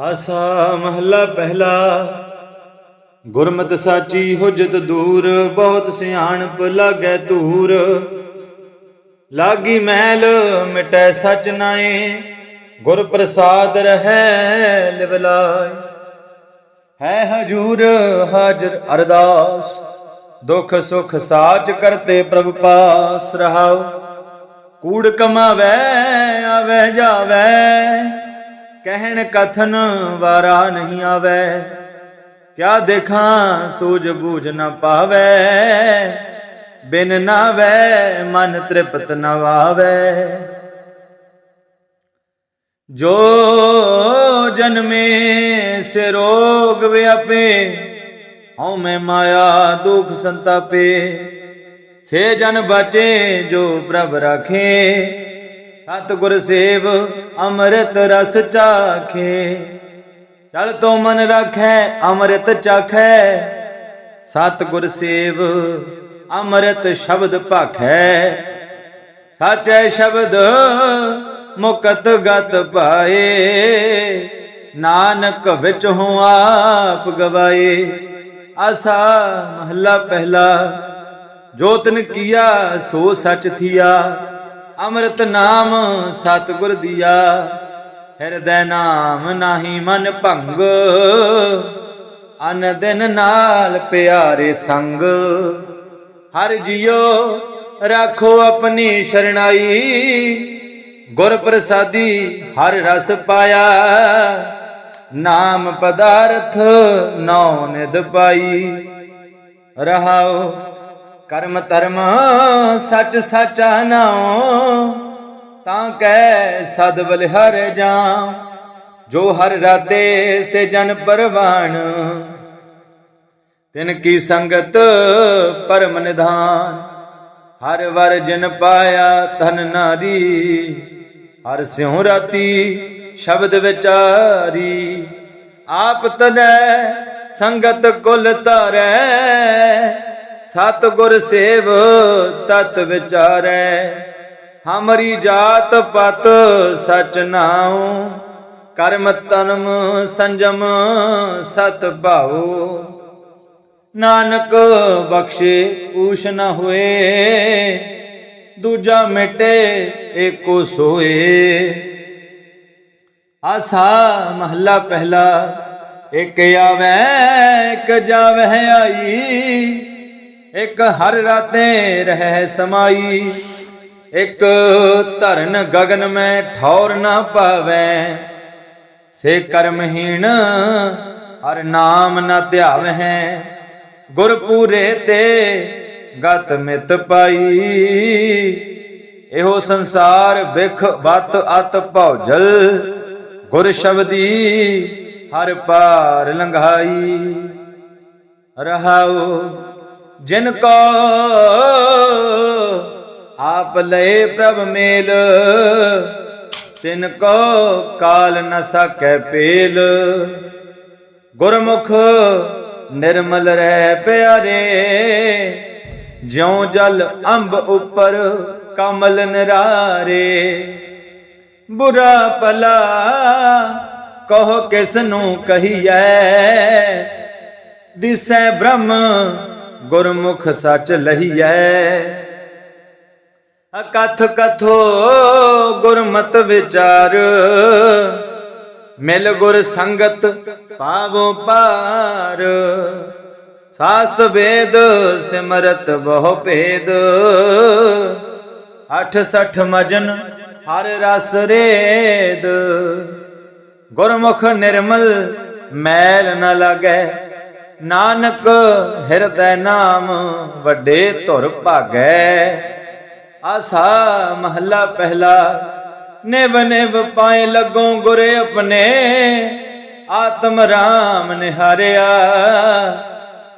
ਆਸਾ ਮਹੱਲਾ ਪਹਿਲਾ। ਗੁਰਮਤਿ ਸਾਚੀ ਹੁਜਤ ਦੂਰ, ਬਹੁਤ ਸਿਆਣਪ ਲਾਗੈ ਧੂਰ। ਲਾਗੀ ਮਹਿਲ ਮਿਟੈ ਸਚ ਨਾਏ ਗੁਰ ਪ੍ਰਸਾਦ ਰਹੈ ਲਿਵ ਹੈ ਹਜੂਰ ਹਾਜ਼ਰ ਅਰਦਾਸ, ਦੁਖ ਸੁਖ ਸਾਚ ਕਰਤੇ ਪ੍ਰਭ ਪਾਸ ਰਹਾਉ। ਕੂੜ ਕਮਾਵੈ, ਆਵੈ ਜਾਵੈ ਕਹਿਣ ਕਥਨ ਵਾਰਾ ਨਹੀਂ ਆਵੈ। ਕਿਆ ਦੇਖਾਂ, ਸੂਝ ਬੂਝ ਨਾ ਪਾਵੈ। ਬਿਨ ਨਾ ਵੈ ਮਨ ਤ੍ਰਿਪਤ ਨਾ ਵਾਵੈ। ਜੋ ਜਨਮੇ ਸੇ ਰੋਗ ਵਿਆਪੇ ਹਉ ਮੈਂ ਮਾਇਆ ਦੁਖ ਸੰਤਾਪੇ। ਸੇ ਜਨ ਬਚੇ, ਜੋ ਪ੍ਰਭ ਰਾਖੇ। ਸਤਿਗੁਰ ਸੇਵ, ਅੰਮ੍ਰਿਤ ਰਸ ਚਾਖੇ। ਚਲ ਤੋ ਮਨ ਰਾਖੈ, ਅੰਮ੍ਰਿਤ ਚਾਖੈ। ਸਤਿਗੁਰ ਸੇਵ, ਅੰਮ੍ਰਿਤ ਸ਼ਬਦ ਭਾਖੈ। ਸਾਚੈ ਸ਼ਬਦ ਮੁਕਤ ਗਤ ਪਾਏ। ਨਾਨਕ ਵਿੱਚ ਹੂੰ ਆਪ ਗਵਾਏ। ਆਸਾ ਮਹੱਲਾ ਪਹਿਲਾ ਜੋ ਤਨ ਕੀਆ ਸੋ ਸਚ ਥੀਆ। ਅੰਮ੍ਰਿਤ ਨਾਮ ਸਤਿਗੁਰ ਦੀਆ। ਹਿਰਦੈ ਨਾਮ ਨਾਹੀ ਮਨ ਭੰਗ। ਅਨ ਦਿਨ ਨਾਲ ਪਿਆਰੇ ਸੰਗ। ਹਰ ਜਿਉ ਰਾਖੋ ਆਪਣੀ ਸ਼ਰਣਾਈ। ਗੁਰ ਪ੍ਰਸਾਦੀ ਹਰ ਰਸ ਪਾਇਆ। ਨਾਮ ਪਦਾਰਥ ਨੌ ਨਿਦ ਪਾਈ। ਰਹਾਓ ਕਰਮ ਧਰਮ ਸੱਚ ਸਾਚਾ ਨਾਉ, ਤਾਂ ਕੈ ਸਦ ਬਲਿਹਰ ਜਾ ਜੋ ਹਰ ਰਾਤੇ ਸੇ ਜਨ ਪਰਵਾਣ, ਤਿਨ ਕੀ ਸੰਗਤ ਪਰਮ ਨਿਧਾਨ। ਹਰ ਵਰ ਜਨ ਪਾਇਆ ਤਨ ਨਾਰੀ, ਹਰ ਸਿਉ ਰਾਤੀ ਸ਼ਬਦ ਵਿਚਾਰੀ। ਆਪ ਤਨੈ ਸੰਗਤ ਕੁਲ ਧਰੈ ਸਤ ਗੁਰ ਸੇਵ ਤਤ ਵਿਚਾਰੈ, ਹਮਰੀ ਜਾਤ ਪਤ ਸਚ ਨਾਉ, ਕਰਮ ਤਨਮ ਸੰਜਮ ਸਤ ਭਾਉ। ਨਾਨਕ ਬਖਸ਼ੇ ਊਸ਼ ਨ ਹੋਏ, ਦੂਜਾ ਮਿਟੇ, ਏਕੋ ਸੋਏ। ਆਸਾ ਮਹੱਲਾ ਪਹਿਲਾ, ਇਕ ਆਵੈ, ਇਕ ਜਾਵੈ ਆਈ। ਇਕ ਹਰ ਰਾਤੇ ਰਹਿ ਸਮਾਈ, ਇਕ ਧਰਨ ਗਗਨ ਮੈਂ ਠੌਰ ਨਾ ਪਾਵੈ। ਸੇ ਕਰਮਹੀਣ ਹਰ ਨਾਮ ਨਾ ਧਿਆਵਹਿ ਗੁਰ ਪੂਰੇ ਤੇ ਗਤ ਮਿਤ ਪਾਈ। ਇਹੋ ਸੰਸਾਰ ਵਿਖ ਬਤ ਅਤ ਭੌਜਲ, ਗੁਰ ਸ਼ਬਦੀ ਹਰ ਪਾਰ ਲੰਘਾਈ। ਰਹਾਉ ਜਿਨ ਕੋ ਆਪ ਲਏ ਪ੍ਰਭ ਮੇਲ, ਤਿਨ ਕੋ ਕਾਲ ਨ ਸਕੈ ਪੇਲ। ਗੁਰਮੁਖ ਨਿਰਮਲ ਰਹਿ ਪਿਆਰੇ, ਜਿਉ ਜਲ ਅੰਬ ਉਪਰ ਕਮਲ ਨਰਾਰੇ। ਬੁਰਾ ਭਲਾ ਕਹੋ ਕਿਸ ਨੂੰ ਕਹੀਐ, ਦਿਸੈ ਬ੍ਰਹਮ ਗੁਰਮੁਖ ਸੱਚ ਲਹੀਐ। ਅਕਥ ਕਥੋ ਗੁਰਮਤ ਵਿਚਾਰ। ਮਿਲ ਗੁਰ ਸੰਗਤ ਪਾਵੋ ਪਾਰ ਸਾਸ ਵੇਦ ਸਿਮਰਤ ਬਹੁ ਭੇਦ। ਅਠ ਸਠ ਮਜਨ ਹਰ ਰਸ ਰੇਦ। ਗੁਰਮੁਖ ਨਿਰਮਲ ਮੈਲ ਨ ਲਗੈ। ਨਾਨਕ ਹਿਰਦੈ ਨਾਮ ਵੱਡੇ ਧੁਰ ਭਾਗੈ। ਆਸਾ ਮਹੱਲਾ ਪਹਿਲਾ, ਨਿਵ ਨਿਵ ਪਾਏ ਲੱਗੋ ਗੁਰੇ ਆਪਣੇ। ਆਤਮ ਰਾਮ ਨਿਹਾਰਿਆ,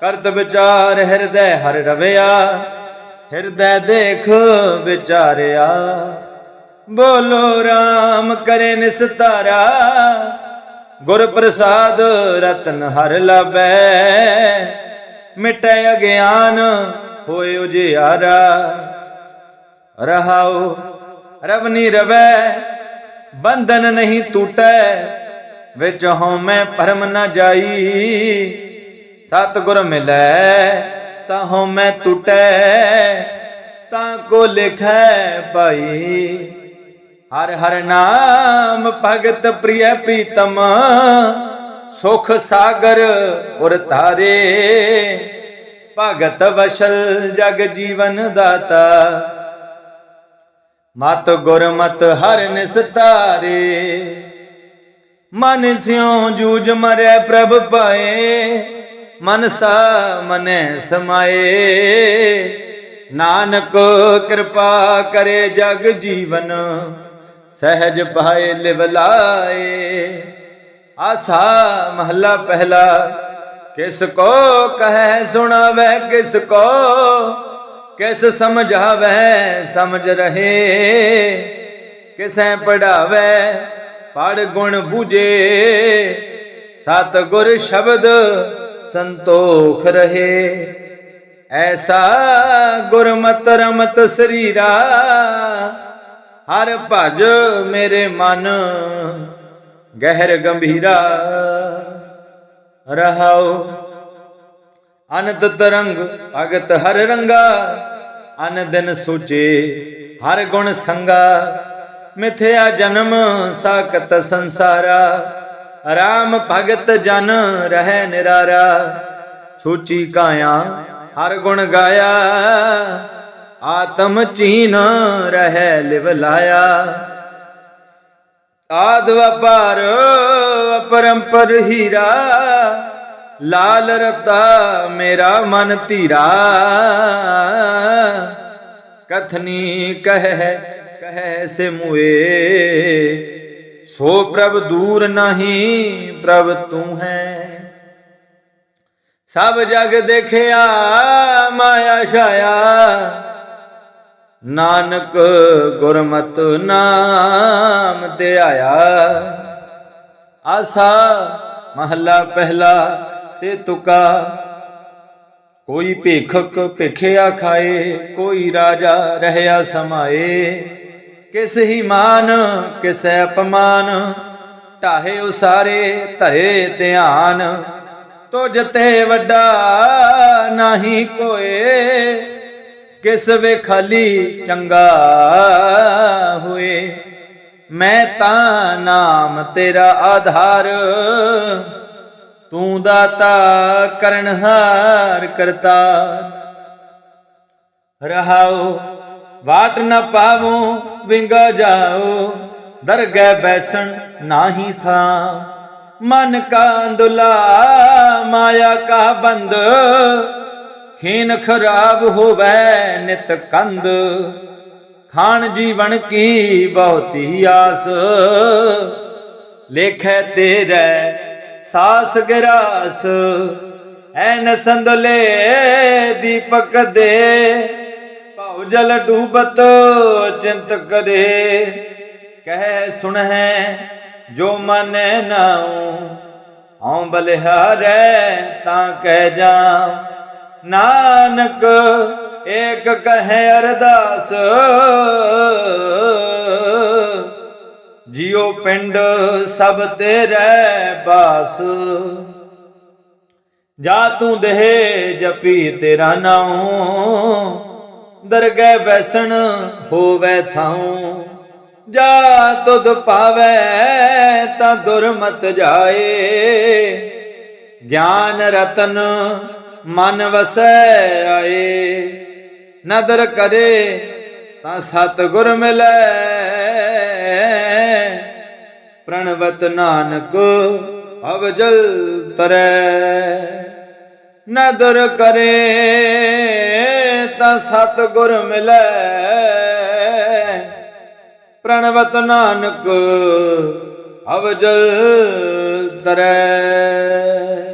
ਕਰਤ ਵਿਚਾਰ ਹਿਰਦੈ ਹਰ ਰਵਿਆ। ਹਿਰਦੈ ਦੇਖ ਵਿਚਾਰਿਆ, ਬੋਲੋ ਰਾਮ ਕਰੇ ਨਿਸਤਾਰਾ। ਗੁਰ ਪ੍ਰਸਾਦ ਰਤਨ ਹਰ ਲਾਭੈ। ਮਿਟੈ ਅਗਿਆਨ ਹੋਏ ਉਜਿਆਰਾ। ਰਹਾਉ, ਰਵਨੀ ਰਵੈ, ਬੰਧਨ ਨਹੀਂ ਟੂਟੈ ਵਿੱਚ ਹਉਮੈ ਭਰਮ ਨਾ ਜਾਈ। ਸਤਿਗੁਰ ਮਿਲੈ ਤਾਂ ਹਉਮੈ ਟੁਟੈ ਤਾਂ ਕੋ ਲਿਖੈ ਭਾਈ। ਹਰ ਹਰ ਨਾਮ ਭਗਤ ਪ੍ਰਿਯ ਪ੍ਰੀਤਮ, ਸੁਖ ਸਾਗਰ ਉਰ ਤਾਰੇ ਭਗਤ ਵਸ਼ਲ ਜਗ ਜੀਵਨ ਦਾਤਾ, ਮਤ ਗੁਰਮਤ ਹਰ ਨਿਸਤਾਰੇ ਮਨ ਸਿਉ ਜੂਜ ਮਰੈ ਪ੍ਰਭ ਪਾਏ ਮਨ ਮਨੈ ਸਮਾਏ। ਨਾਨਕ ਕਿਰਪਾ ਕਰੇ ਜਗ ਜੀਵਨ ਸਹਿਜ ਪਾਏ ਲਿਵਲਾਏ ਆਸਾ ਮਹੱਲਾ ਪਹਿਲਾ, ਕਿਸ ਕੋ ਕਹੈ ਸੁਣਾਵੇ, ਕਿਸ ਕੋ ਕਿਸ ਸਮਝਾਵੇ, ਸਮਝ ਰਹੇ। ਕਿਸੈ ਪੜਾਵੇ, ਪੜ ਗੁਣ ਬੂਝੇ। ਸਤ ਗੁਰ ਸ਼ਬਦ ਸੰਤੋਖ ਰਹੇ। ਐਸਾ ਗੁਰਮਤ ਰਮਤ ਸਰੀਰਾ ਹਰ ਭਜ ਮੇਰੇ ਮਨ, ਗਹਿਰ ਗੰਭੀਰਾ ਰਹਾਉ। ਅਨੰਤ ਤਰੰਗ ਭਗਤ ਹਰ ਰੰਗਾ ਅਨ ਦਿਨ ਸੋਚੇ ਹਰ ਗੁਣ ਸੰਗਾ। ਮਿਥਿਆ ਜਨਮ ਸਾਕਤ ਸੰਸਾਰਾ, ਰਾਮ ਭਗਤ ਜਨ ਰਹਿ ਨਿਰਾਰਾ। ਸੋਚੀ ਕਾਇਆ ਹਰ ਗੁਣ ਗਾਇਆ। ਆਤਮ ਚੀਨ ਰਹਿ ਲਿਵ ਲਾਇਆ। ਆਦ ਵਪਾਰ ਅਪਰੰਪਰ ਹੀਰਾ, ਲਾਲ ਰਤਾ ਮੇਰਾ ਮਨ ਧੀਰਾ। ਕਥਨੀ ਕਹਿ ਕਹਿ ਸੇ ਮੁਏ, ਸੋ ਪ੍ਰਭ ਦੂਰ ਨਹੀਂ ਪ੍ਰਭ ਤੂੰ ਹੈ। ਸਭ ਜਗ ਦੇਖਿਆ, ਮਾਇਆ ਛਾਇਆ ਨਾਨਕ ਗੁਰਮਤ ਨਾਮ ਤੇ ਆਇਆ। ਆਸਾ ਮਹੱਲਾ ਪਹਿਲਾ ਤੇ ਤੁਕਾ। ਕੋਈ ਭੇਖਕ ਭਿਖਿਆ ਖਾਏ, ਕੋਈ ਰਾਜਾ ਰਹਿਆ ਸਮਾਏ। ਕਿਸ ਹੀ ਮਾਨ, ਕਿਸੈ ਅਪਮਾਨ, ਢਾਹੇ ਉਸਾਰੇ, ਧਰੇ ਧਿਆਨ। ਤੁਝ ਤੇ ਵੱਡਾ ਨਹੀਂ ਕੋਏ। ਕਿਸ ਵੇ ਖਾਲੀ ਚੰਗਾ ਹੋਏ? ਮੈਂ ਤਾਂ ਨਾਮ ਤੇਰਾ ਆਧਾਰ। ਤੂੰ ਦਾਤਾ ਕਰਨਹਾਰ ਕਰਤਾ ਰਹਾਓ, ਵਾਟ ਨਾ ਪਾਵੋ, ਵਿੰਗਾ ਜਾਓ। ਦਰਗਹਿ ਬੈਸਣ ਨਾਹੀ ਥਾ। ਮਨ ਕਾ ਦੁਲਾ ਮਾਇਆ ਕਾ ਬੰਦ। ਖੀਨ ਖਰਾਬ ਹੋਵੇ ਨਿਤ ਕੰਦ, ਖਾਣ ਜੀਵਨ ਕੀ ਬਹੁਤੀ ਆਸ। ਲੇਖੈ ਤੇਰੇ ਸਾਸ ਗਿਰਾਸ, ਐਨ ਸੰਦਲੇ ਦੀਪਕ ਦੇ। ਭਉ ਜਲ ਡੂਬਤ ਚਿੰਤ ਕਰੇ, ਕਹਿ ਸੁਣਹਿ ਜੋ ਮਨ ਨਾਉ। ਹਉ ਬਲਿਹਾਰੈ ਤਾਂ ਕਹਿ ਜਾ ਨਾਨਕ, ਏਕ ਕਹੈ ਅਰਦਾਸ। ਜਿਉ ਪਿੰਡ ਸਭ ਤੇਰੇ ਬਾਸ। ਜਾ ਤੂੰ ਦੇਹ ਜਪੀ ਤੇਰਾ ਨਾਉ। ਦਰਗਹਿ ਬੈਸਣ ਹੋਵੇ ਥਾਉ। ਜਾ ਤੁਧ ਪਾਵੇ ਤਾਂ ਦੁਰਮਤ ਜਾਏ। ਗਿਆਨ ਰਤਨ ਮਨ ਵਸੈ ਆਏ, ਨਦਰ ਕਰੇ ਤਾਂ ਸਤਗੁਰ ਮਿਲੈ। ਪ੍ਰਣਵਤ ਨਾਨਕ ਅਵਜਲ ਤਰੈ, ਨਦਰ ਕਰੇ ਤਾਂ ਸਤ ਗੁਰ ਮਿਲੈ। ਪ੍ਰਣਵਤ ਨਾਨਕ ਅਵਜਲ ਤਰੈ।